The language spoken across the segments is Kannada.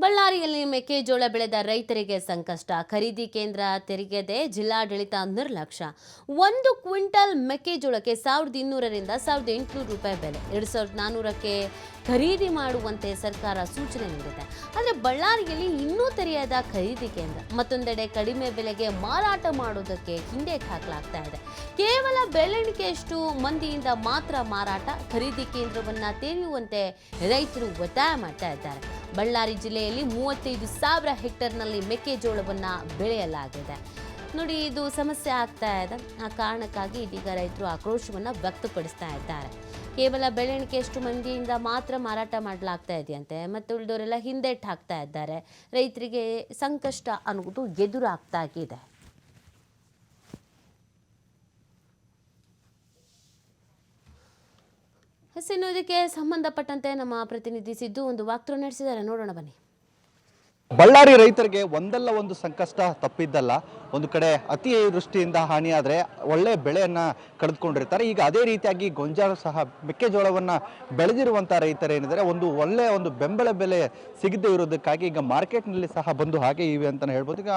ಬಳ್ಳಾರಿಯಲ್ಲಿ ಮೆಕ್ಕೆಜೋಳ ಬೆಳೆದ ರೈತರಿಗೆ ಸಂಕಷ್ಟ. ಖರೀದಿ ಕೇಂದ್ರ ತೆರಿಗೆದೆ ಜಿಲ್ಲಾಡಳಿತ ನಿರ್ಲಕ್ಷ್ಯ. ಒಂದು ಕ್ವಿಂಟಲ್ ಮೆಕ್ಕೆಜೋಳಕ್ಕೆ ಸಾವಿರದ ಇನ್ನೂರರಿಂದ ಸಾವಿರದ ಎಂಟುನೂರು ರೂಪಾಯಿ ಬೆಲೆ. ಎರಡು ಸಾವಿರದ ನಾನ್ನೂರಕ್ಕೆ ಖರೀದಿ ಮಾಡುವಂತೆ ಸರ್ಕಾರ ಸೂಚನೆ ನೀಡಿದೆ. ಆದರೆ ಬಳ್ಳಾರಿಯಲ್ಲಿ ಇನ್ನೂ ತೆರೆಯದ ಖರೀದಿ ಕೇಂದ್ರ. ಮತ್ತೊಂದೆಡೆ ಕಡಿಮೆ ಬೆಲೆಗೆ ಮಾರಾಟ ಮಾಡೋದಕ್ಕೆ ಹಿಂದೆ ಹಾಕಲಾಗ್ತಾ ಇದೆ. ಕೇವಲ ಬೆಳವಣಿಗೆಯಷ್ಟು ಮಂದಿಯಿಂದ ಮಾತ್ರ ಮಾರಾಟ, ಖರೀದಿ ಕೇಂದ್ರವನ್ನು ತೆರೆಯುವಂತೆ ರೈತರು ಒತ್ತಾಯ ಮಾಡ್ತಾ ಇದ್ದಾರೆ. ಬಳ್ಳಾರಿ ಜಿಲ್ಲೆಯಲ್ಲಿ ಮೂವತ್ತೈದು ಸಾವಿರ ಹೆಕ್ಟರ್ನಲ್ಲಿ ಮೆಕ್ಕೆಜೋಳವನ್ನು ಬೆಳೆಯಲಾಗಿದೆ. ನೋಡಿ, ಇದು ಸಮಸ್ಯೆ ಆಗ್ತಾ ಇದೆ. ಆ ಕಾರಣಕ್ಕಾಗಿ ಇದೀಗ ರೈತರು ಆಕ್ರೋಶವನ್ನು ವ್ಯಕ್ತಪಡಿಸ್ತಾ ಇದ್ದಾರೆ. ಕೇವಲ ಬೆಳೆಣಿಕೆಯಷ್ಟು ಮಂದಿಯಿಂದ ಮಾತ್ರ ಮಾರಾಟ ಮಾಡಲಾಗ್ತಾ ಇದೆಯಂತೆ. ಮತ್ತು ಉಳಿದವರೆಲ್ಲ ಹಿಂದೆಟ್ಟು ಹಾಕ್ತಾ ಇದ್ದಾರೆ. ರೈತರಿಗೆ ಸಂಕಷ್ಟ ಅನ್ನೋದು ಎದುರಾಗ್ತಾ ಇದೆ. ಹಸಿನೋದಕ್ಕೆ ಸಂಬಂಧಪಟ್ಟಂತೆ ನಮ್ಮ ಪ್ರತಿನಿಧಿ ಸಿದ್ದು ಒಂದು ವಾಕ್ತೃ ನಡೆಸಿದ್ದಾರೆ. ನೋಡೋಣ ಬನ್ನಿ. ಬಳ್ಳಾರಿ ರೈತರಿಗೆ ಒಂದಲ್ಲ ಒಂದು ಸಂಕಷ್ಟ ತಪ್ಪಿದ್ದಲ್ಲ, ಒಂದು ಕಡೆ ಅತಿ ವೃಷ್ಟಿಯಿಂದ ಹಾನಿಯಾದರೆ ಒಳ್ಳೆ ಬೆಳೆಯನ್ನ ಕಳೆದುಕೊಂಡಿರ್ತಾರೆ. ಈಗ ಅದೇ ರೀತಿಯಾಗಿ ಗೊಂಜಾಳ ಸಹ ಮೆಕ್ಕೆಜೋಳವನ್ನ ಬೆಳೆದಿರುವಂಥ ರೈತರೇನಿದ್ದಾರೆ ಒಂದು ಒಳ್ಳೆಯ ಒಂದು ಬೆಂಬಲ ಬೆಲೆ ಸಿಗದೇ ಇರೋದಕ್ಕಾಗಿ ಈಗ ಮಾರ್ಕೆಟ್ನಲ್ಲಿ ಸಹ ಬಂದು ಹಾಗೆ ಇವೆ ಅಂತಲೇ ಹೇಳ್ಬೋದು. ಈಗ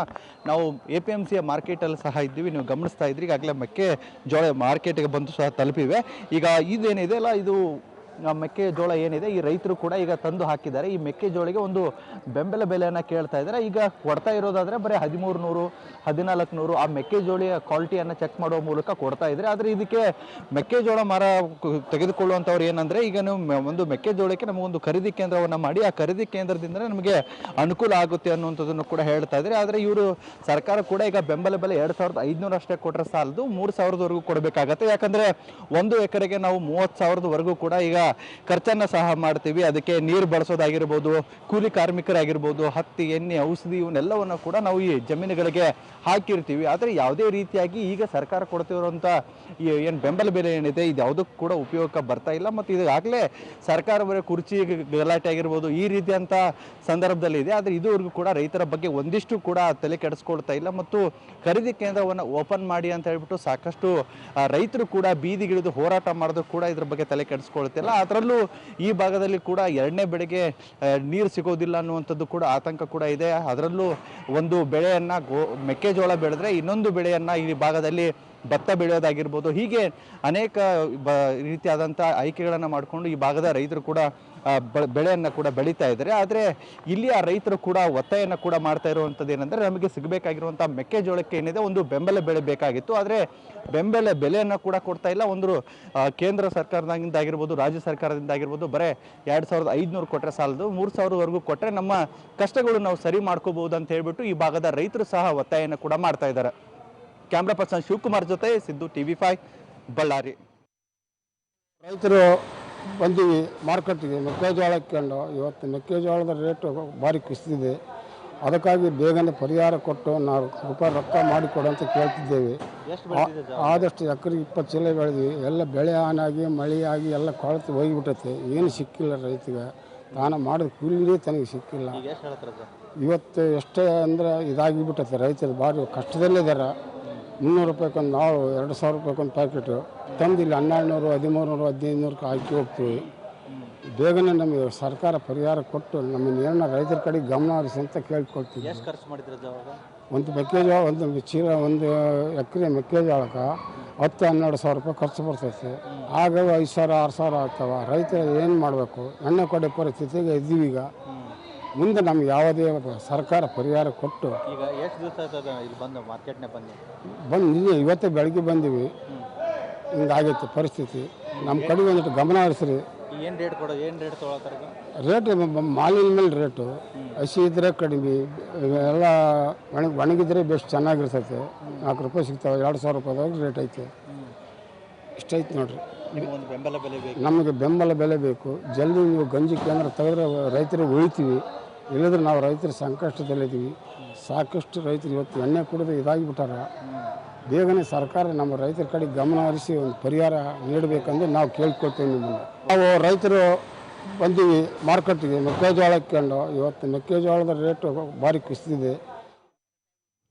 ನಾವು ಎ ಪಿ ಎಂ ಸಿಯ ಮಾರ್ಕೆಟಲ್ಲಿ ಸಹ ಇದ್ದೀವಿ, ನೀವು ಗಮನಿಸ್ತಾ ಇದ್ರಿ ಈಗಾಗಲೇ ಮೆಕ್ಕೆಜೋಳ ಮಾರ್ಕೆಟಿಗೆ ಬಂದು ಸಹ ತಲುಪಿವೆ. ಈಗ ಇದೇನಿದೆ ಅಲ್ಲ, ಇದು ಮೆಕ್ಕೆಜೋಳ ಏನಿದೆ, ಈ ರೈತರು ಕೂಡ ಈಗ ತಂದು ಹಾಕಿದ್ದಾರೆ. ಈ ಮೆಕ್ಕೆಜೋಳಿಗೆ ಒಂದು ಬೆಂಬಲ ಬೆಲೆಯನ್ನು ಕೇಳ್ತಾ ಇದ್ದಾರೆ. ಈಗ ಕೊಡ್ತಾ ಇರೋದಾದರೆ ಬರೀ ಹದಿಮೂರು ನೂರು ಹದಿನಾಲ್ಕು ನೂರು ಆ ಮೆಕ್ಕೆಜೋಳಿಯ ಕ್ವಾಲಿಟಿಯನ್ನು ಚೆಕ್ ಮಾಡುವ ಮೂಲಕ ಕೊಡ್ತಾ ಇದ್ದಾರೆ. ಆದರೆ ಇದಕ್ಕೆ ಮೆಕ್ಕೆಜೋಳ ಮರ ತೆಗೆದುಕೊಳ್ಳುವಂಥವ್ರು ಏನಂದರೆ, ಈಗ ನೀವು ಒಂದು ಮೆಕ್ಕೆಜೋಳಕ್ಕೆ ನಮಗೊಂದು ಖರೀದಿ ಕೇಂದ್ರವನ್ನು ಮಾಡಿ, ಆ ಖರೀದಿ ಕೇಂದ್ರದಿಂದ ನಮಗೆ ಅನುಕೂಲ ಆಗುತ್ತೆ ಅನ್ನುವಂಥದ್ದನ್ನು ಕೂಡ ಹೇಳ್ತಾ ಇದ್ದಾರೆ. ಆದರೆ ಇವರು ಸರ್ಕಾರ ಕೂಡ ಈಗ ಬೆಂಬಲ ಬೆಲೆ ಎರಡು ಸಾವಿರದ ಐದುನೂರು ಅಷ್ಟೇ ಕೊಟ್ಟರೆ ಸಾಲದು, ಮೂರು ಸಾವಿರದವರೆಗೂ ಕೊಡಬೇಕಾಗತ್ತೆ. ಯಾಕಂದರೆ ಒಂದು ಎಕರೆಗೆ ನಾವು ಮೂವತ್ತು ಸಾವಿರದವರೆಗೂ ಕೂಡ ಈಗ ಖರ್ಚನ್ನ ಸಹ ಮಾಡ್ತೀವಿ. ಅದಕ್ಕೆ ನೀರು ಬಳಸೋದಾಗಿರ್ಬೋದು, ಕೂಲಿ ಕಾರ್ಮಿಕರಾಗಿರ್ಬೋದು, ಹತ್ತಿ, ಎಣ್ಣೆ, ಔಷಧಿ ಇವನ್ನೆಲ್ಲವನ್ನು ಕೂಡ ನಾವು ಈ ಜಮೀನುಗಳಿಗೆ ಹಾಕಿರ್ತೀವಿ. ಆದರೆ ಯಾವುದೇ ರೀತಿಯಾಗಿ ಈಗ ಸರ್ಕಾರ ಕೊಡ್ತಿರುವಂಥ ಏನು ಬೆಂಬಲ ಬೆಲೆ ಏನಿದೆ, ಇದು ಯಾವುದಕ್ಕೂ ಕೂಡ ಉಪಯೋಗಕ್ಕೆ ಬರ್ತಾ ಇಲ್ಲ. ಮತ್ತು ಇದಾಗಲೇ ಸರ್ಕಾರ ಬರೀ ಕುರ್ಚಿ ಗಲಾಟೆ ಆಗಿರ್ಬೋದು, ಈ ರೀತಿಯಂಥ ಸಂದರ್ಭದಲ್ಲಿ ಇದೆ. ಆದರೆ ಇದುವರೆಗೂ ಕೂಡ ರೈತರ ಬಗ್ಗೆ ಒಂದಿಷ್ಟು ಕೂಡ ತಲೆ ಕೆಡಿಸ್ಕೊಳ್ತಾ ಇಲ್ಲ. ಮತ್ತು ಖರೀದಿ ಕೇಂದ್ರವನ್ನು ಓಪನ್ ಮಾಡಿ ಅಂತ ಹೇಳ್ಬಿಟ್ಟು ಸಾಕಷ್ಟು ರೈತರು ಕೂಡ ಬೀದಿಗಿಳಿದು ಹೋರಾಟ ಮಾಡೋದು ಕೂಡ ಇದ್ರ ಬಗ್ಗೆ ತಲೆ ಕೆಡಿಸ್ಕೊಳ್ತಿಲ್ಲ. ಅದರಲ್ಲೂ ಈ ಭಾಗದಲ್ಲಿ ಕೂಡ ಎರಡನೇ ಬೆಳೆಗೆ ನೀರು ಸಿಗೋದಿಲ್ಲ ಅನ್ನುವಂಥದ್ದು ಕೂಡ ಆತಂಕ ಕೂಡ ಇದೆ. ಅದರಲ್ಲೂ ಒಂದು ಬೆಳೆಯನ್ನು ಗೋ, ಮೆಕ್ಕೆಜೋಳ ಬೆಳೆದ್ರೆ ಇನ್ನೊಂದು ಬೆಳೆಯನ್ನು ಈ ಭಾಗದಲ್ಲಿ ಭತ್ತ ಬೆಳೆಯೋದಾಗಿರ್ಬೋದು. ಹೀಗೆ ಅನೇಕ ಬ, ರೀತಿಯಾದಂಥ ಆಯ್ಕೆಗಳನ್ನು ಮಾಡಿಕೊಂಡು ಈ ಭಾಗದ ರೈತರು ಕೂಡ ಬೆಳೆಯನ್ನು ಕೂಡ ಬೆಳೀತಾ ಇದ್ದಾರೆ. ಆದರೆ ಇಲ್ಲಿ ಆ ರೈತರು ಕೂಡ ಒತ್ತಾಯನ ಕೂಡ ಮಾಡ್ತಾ ಇರುವಂಥದ್ದು ಏನಂದರೆ ನಮಗೆ ಸಿಗಬೇಕಾಗಿರುವಂಥ ಮೆಕ್ಕೆಜೋಳಕ್ಕೆ ಏನಿದೆ ಒಂದು ಬೆಂಬಲ ಬೆಳೆ ಬೇಕಾಗಿತ್ತು. ಆದರೆ ಬೆಂಬಲ ಬೆಲೆಯನ್ನು ಕೂಡ ಕೊಡ್ತಾ ಇಲ್ಲ. ಒಂದು ಕೇಂದ್ರ ಸರ್ಕಾರದಿಂದ ಆಗಿರ್ಬೋದು, ರಾಜ್ಯ ಸರ್ಕಾರದಿಂದ ಆಗಿರ್ಬೋದು, ಬರೇ ಎರಡು ಸಾವಿರದ ಐದುನೂರು ಕೊಟ್ಟರೆ ಸಾಲದು, ಮೂರು ಸಾವಿರವರೆಗೂ ಕೊಟ್ಟರೆ ನಮ್ಮ ಕಷ್ಟಗಳು ನಾವು ಸರಿ ಮಾಡ್ಕೋಬಹುದು ಅಂತ ಹೇಳ್ಬಿಟ್ಟು ಈ ಭಾಗದ ರೈತರು ಸಹ ಒತ್ತಾಯನ ಕೂಡ ಮಾಡ್ತಾ ಇದ್ದಾರೆ. ಕ್ಯಾಮ್ರಾ ಪರ್ಸನ್ ಶಿವಕುಮಾರ್ ಜೊತೆ Siddu T V five, Ballari. ರೈತರು ಬಂದೀವಿ ಮಾರ್ಕೆಟ್ಗೆ ಮೆಕ್ಕೆಜೋಳ ಹಾಕ್ಕೊಂಡು ಇವತ್ತು ಮೆಕ್ಕೆಜೋಳದ ರೇಟು ಭಾರಿ ಕುಸಿದಿದೆ. ಅದಕ್ಕಾಗಿ ಬೇಗನೆ ಪರಿಹಾರ ಕೊಟ್ಟು ನಾವು ರೂಪಾಯಿ ರೊಕ್ಕ ಮಾಡಿಕೊಡು ಅಂತ ಕೇಳ್ತಿದ್ದೇವೆ. ಆದಷ್ಟು ಎಕರೆ ಇಪ್ಪತ್ತು ಚೀಲ ಬೆಳೆದ್ವಿ. ಎಲ್ಲ ಬೆಳೆ ಹಾನಾಗಿ ಮಳೆಯಾಗಿ ಎಲ್ಲ ಕೊಳತು ಹೋಗಿಬಿಟ್ಟೈತೆ. ಏನು ಸಿಕ್ಕಿಲ್ಲ ರೈತಗೆ ತಾನು ಮಾಡಿದ ಕೂಲಿನೇ ತನಗೆ ಸಿಕ್ಕಿಲ್ಲ. ಇವತ್ತು ಎಷ್ಟೇ ಅಂದರೆ ಇದಾಗಿಬಿಟ್ಟೈತೆ. ರೈತರು ಭಾರಿ ಕಷ್ಟದಲ್ಲಿದ್ದಾರೆ ಮುನ್ನೂರು ರೂಪಾಯಿಗೊಂದು ನಾವು ಎರಡು ಸಾವಿರ ರೂಪಾಯಿಗೊಂದು ಪ್ಯಾಕೆಟು ತಂದು ಇಲ್ಲಿ ಹನ್ನೆರಡು ನೂರು ಹದಿಮೂರು ನೂರು ಹದಿನೈದು ನೂರಕ್ಕೆ ಹಾಕಿ ಹೋಗ್ತೀವಿ. ಬೇಗನೆ ನಮಗೆ ಸರ್ಕಾರ ಪರಿಹಾರ ಕೊಟ್ಟು ನಮ್ಮ ಏನೋ ರೈತರ ಕಡೆ ಗಮನ ಹರಿಸಿ ಅಂತ ಕೇಳ್ಕೊಳ್ತೀವಿ. ಖರ್ಚು ಒಂದು ಮೆಕ್ಕೆಜೋಳ ಒಂದು ಚೀಲ ಒಂದು ಎಕರೆ ಮೆಕ್ಕೆಜೋಳಕ್ಕೆ ಹತ್ತು ಹನ್ನೆರಡು ಸಾವಿರ ರೂಪಾಯಿ ಖರ್ಚು ಬರ್ತೈತೆ. ಆಗ ಐದು ಸಾವಿರ ಆರು ಸಾವಿರ ಆಗ್ತಾವೆ. ರೈತರು ಏನು ಮಾಡಬೇಕು? ಎಣ್ಣೆ ಕೊಡೋ ಪರಿಸ್ಥಿತಿಗೆ ಇದ್ದೀವಿ ಈಗ. ಮುಂದೆ ನಮ್ಗೆ ಯಾವುದೇ ಸರ್ಕಾರ ಪರಿಹಾರ ಕೊಟ್ಟು ಈಗ ಎಷ್ಟು ದಿವಸ ಆಯ್ತದ ಇಲ್ಲಿ ಬಂದು ಮಾರ್ಕೆಟ್ನೇ ಬಂದು ಬಂದು ನಿನ್ನೆ ಇವತ್ತೇ ಬೆಳಗ್ಗೆ ಬಂದೀವಿ. ಹಿಂಗಾಗೈತೆ ಪರಿಸ್ಥಿತಿ. ನಮ್ಮ ಕಡೆ ಒಂದಿಟ್ಟು ಗಮನ ಹರಿಸ್ರಿ. ಏನು ರೇಟ್ ಕೊಡೋ ಏನು ರೇಟ್ ತೊಗೊಳತ್ತಾರ ರೇಟ್ ಮಾಲಿನ ಮೇಲೆ ರೇಟು ಹಸಿ ಇದ್ರೆ ಕಡಿಮೆ. ಎಲ್ಲ ಒಣಗಿ ಒಣಗಿದ್ರೆ ಬೆಸ್ಟ್ ಚೆನ್ನಾಗಿರ್ತೈತೆ. ನಾಲ್ಕು ರೂಪಾಯಿ ಸಿಗ್ತಾವೆ. ಎರಡು ಸಾವಿರ ರೂಪಾಯಿದಾಗ ರೇಟ್ ಐತೆ. ಇಷ್ಟೈತೆ ನೋಡ್ರಿ. ಬೆಂಬಲ ಬೆಲೆ ಬೇಕು. ನಮಗೆ ಬೆಂಬಲ ಬೆಲೆ ಬೇಕು. ಜಲ್ದಿ ನೀವು ಗಂಜಿ ಕೇಂದ್ರ ತೆಗೆದ್ರೆ ರೈತರು ಉಳಿತೀವಿ. ಇಲ್ಲದ್ರೆ ನಾವು ರೈತರ ಸಂಕಷ್ಟದಲ್ಲಿದ್ದೀವಿ. ಸಾಕಷ್ಟು ರೈತರು ಇವತ್ತು ಎಣ್ಣೆ ಕುಡಿದು ಇದಾಗಿಬಿಟ್ಟಾರ. ಬೇಗನೆ ಸರ್ಕಾರ ನಮ್ಮ ರೈತರ ಕಡೆ ಗಮನ ಹರಿಸಿ ಒಂದು ಪರಿಹಾರ ನೀಡಬೇಕಂದ್ರೆ ನಾವು ಕೇಳ್ಕೊಳ್ತೀವಿ ನಿಮ್ಮನ್ನು. ನಾವು ರೈತರು ಬಂದೀವಿ ಮಾರ್ಕೆಟ್ಗೆ ಮೆಕ್ಕೆಜೋಳ ಇಟ್ಕೊಂಡು ಇವತ್ತು ಮೆಕ್ಕೆಜೋಳದ ರೇಟು ಭಾರಿ ಕುಸಿದಿದೆ.